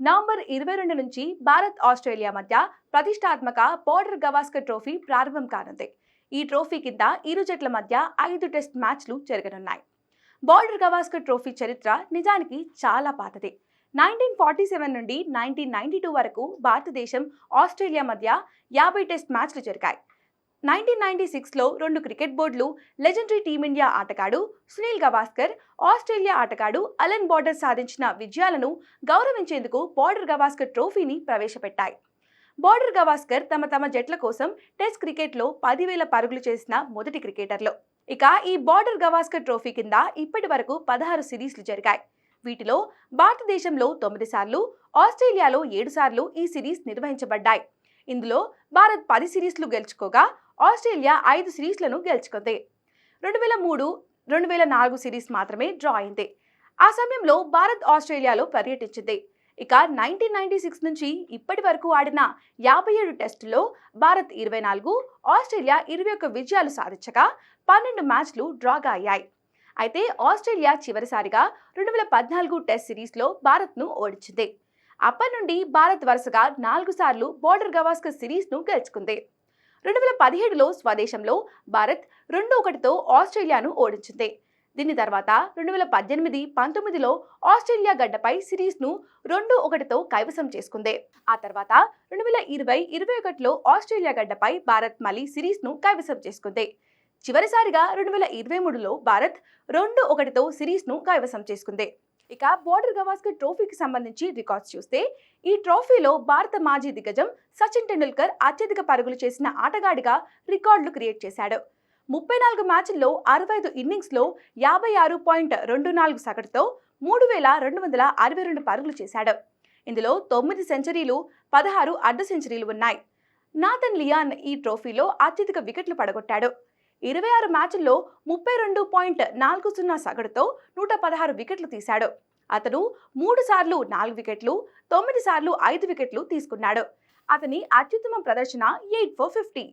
November ఇరవై రెండు నుంచి భారత్ ఆస్ట్రేలియా మధ్య ప్రతిష్టాత్మక బోర్డర్ గవాస్కర్ ట్రోఫీ ప్రారంభం కానుంది. ఈ ట్రోఫీ కింద ఇరు జట్ల మధ్య ఐదు టెస్ట్ మ్యాచ్లు జరగనున్నాయి. బోర్డర్ గవాస్కర్ ట్రోఫీ చరిత్ర నిజానికి చాలా పాతది. నైన్టీన్ ఫార్టీ సెవెన్ నుండి నైన్టీన్ నైన్టీ టూ వరకు భారతదేశం ఆస్ట్రేలియా మధ్య యాభై టెస్ట్ మ్యాచ్లు జరిగాయి. నైన్టీన్ నైన్టీ సిక్స్లో రెండు క్రికెట్ బోర్డులు లెజెండరీ టీమిండియా ఆటగాడు సునీల్ గవాస్కర్ ఆస్ట్రేలియా ఆటగాడు అలెన్ బార్డర్ సాధించిన విజయాలను గౌరవించేందుకు బార్డర్ గవాస్కర్ ట్రోఫీని ప్రవేశపెట్టాయి. బార్డర్ గవాస్కర్ తమ తమ జట్ల కోసం టెస్ట్ క్రికెట్లో పదివేల పరుగులు చేసిన మొదటి క్రికెటర్లు. ఇక ఈ బార్డర్ గవాస్కర్ ట్రోఫీ కింద ఇప్పటి వరకు పదహారు సిరీస్లు జరిగాయి. వీటిలో భారతదేశంలో తొమ్మిది సార్లు ఆస్ట్రేలియాలో ఏడు సార్లు ఈ సిరీస్ నిర్వహించబడ్డాయి. ఇందులో భారత్ పది సిరీస్లు గెలుచుకోగా ఆస్ట్రేలియా ఐదు సిరీస్లను గెలుచుకుంది. రెండు వేల మూడు రెండు వేల నాలుగు సిరీస్ మాత్రమే డ్రా అయింది. ఆ సమయంలో భారత్ ఆస్ట్రేలియాలో పర్యటించింది. ఇక నైన్టీన్ నైన్టీ సిక్స్ నుంచి ఇప్పటి వరకు ఆడిన యాభై ఏడు టెస్టుల్లో భారత్ ఇరవై నాలుగు ఆస్ట్రేలియా ఇరవై ఒక్క విజయాలు సాధించగా పన్నెండు మ్యాచ్లు డ్రాగా అయ్యాయి. అయితే ఆస్ట్రేలియా చివరిసారిగా రెండు వేల పద్నాలుగు టెస్ట్ సిరీస్లో భారత్ను ఓడించింది. అప్పటి నుండి భారత్ వరుసగా నాలుగు సార్లు బోర్డర్ గవాస్కర్ సిరీస్ను గెలుచుకుంది. రెండు వేల పదిహేడులో స్వదేశంలో భారత్ రెండు ఒకటితో ఆస్ట్రేలియాను ఓడించింది. దీని తర్వాత రెండు వేల పద్దెనిమిది పంతొమ్మిదిలో ఆస్ట్రేలియా గడ్డపై సిరీస్ను రెండు ఒకటితో కైవసం చేసుకుంది. ఆ తర్వాత రెండు వేల ఇరవై ఇరవై ఒకటిలో ఆస్ట్రేలియా గడ్డపై భారత్ మళ్ళీ సిరీస్ను కైవసం చేసుకుంది. చివరిసారిగా రెండు వేల ఇరవై మూడులో భారత్ రెండు ఒకటితో సిరీస్ను కైవసం చేసుకుంది. ఇక బోర్డర్ గవాస్కర్ ట్రోఫీకి సంబంధించి రికార్డ్స్ చూస్తే ఈ ట్రోఫీలో భారత మాజీ దిగ్గజం సచిన్ టెండూల్కర్ అత్యధిక పరుగులు చేసిన ఆటగాడిగా రికార్డులు క్రియేట్ చేశాడు. ముప్పై నాలుగు మ్యాచ్ల్లో అరవై ఐదు ఇన్నింగ్స్లో యాభై ఆరు పాయింట్ రెండు నాలుగు సగటుతో మూడు వేల రెండు వందల అరవై రెండు పరుగులు చేశాడు. ఇందులో తొమ్మిది సెంచరీలు పదహారు అర్ధ సెంచరీలు ఉన్నాయి. నాథన్ లియాన్ ఈ ట్రోఫీలో అత్యధిక వికెట్లు పడగొట్టాడు. ఇరవై ఆరు మ్యాచ్ల్లో ముప్పై రెండు పాయింట్ నాలుగు సున్నా సగటుతో నూట పదహారు వికెట్లు తీశాడు. అతను మూడు సార్లు నాలుగు వికెట్లు తొమ్మిది సార్లు ఐదు వికెట్లు తీసుకున్నాడు. అతని అత్యుత్తమ ప్రదర్శన ఎయిట్ ఫోర్ ఫిఫ్టీ.